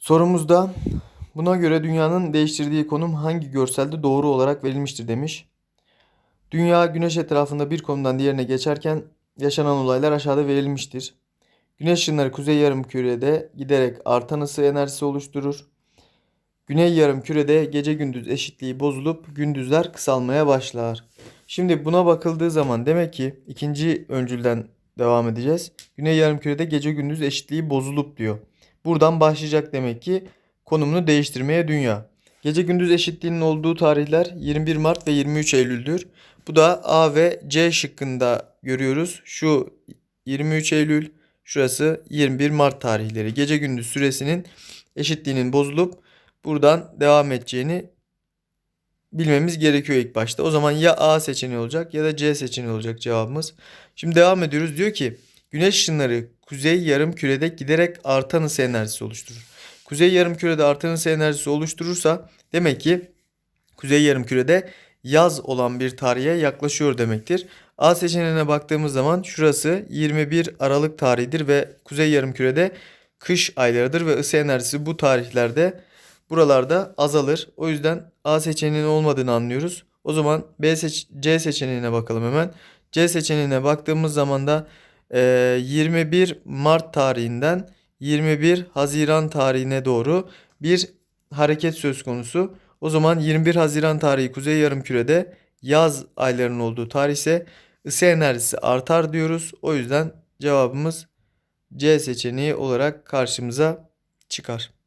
Sorumuzda buna göre dünyanın değiştirdiği konum hangi görselde doğru olarak verilmiştir demiş. Dünya güneş etrafında bir konumdan diğerine geçerken yaşanan olaylar aşağıda verilmiştir. Güneş ışınları kuzey yarımkürede giderek artan ısı enerjisi oluşturur. Güney yarımkürede gece gündüz eşitliği bozulup gündüzler kısalmaya başlar. Şimdi buna bakıldığı zaman demek ki ikinci öncülden devam edeceğiz. Güney yarımkürede gece gündüz eşitliği bozulup diyor. Buradan başlayacak demek ki konumunu değiştirmeye dünya. Gece gündüz eşitliğinin olduğu tarihler 21 Mart ve 23 Eylül'dür. Bu da A ve C şıkkında görüyoruz. Şu 23 Eylül, şurası 21 Mart tarihleri. Gece gündüz süresinin eşitliğinin bozulup buradan devam edeceğini bilmemiz gerekiyor ilk başta. O zaman ya A seçeneği olacak ya da C seçeneği olacak cevabımız. Şimdi devam ediyoruz. Diyor ki güneş ışınları kuzey yarım kürede giderek artan ısı enerjisi oluşturur. Kuzey yarım kürede artan ısı enerjisi oluşturursa demek ki kuzey yarım kürede yaz olan bir tarihe yaklaşıyor demektir. A seçeneğine baktığımız zaman şurası 21 Aralık tarihidir ve kuzey yarım kürede kış aylarıdır ve ısı enerjisi bu tarihlerde buralarda azalır. O yüzden A seçeneğinin olmadığını anlıyoruz. O zaman B seç C seçeneğine bakalım hemen. C seçeneğine baktığımız zaman da 21 Mart tarihinden 21 Haziran tarihine doğru bir hareket söz konusu. O zaman 21 Haziran tarihi Kuzey Yarımküre'de yaz aylarının olduğu tarih ısı enerjisi artar diyoruz. O yüzden cevabımız C seçeneği olarak karşımıza çıkar.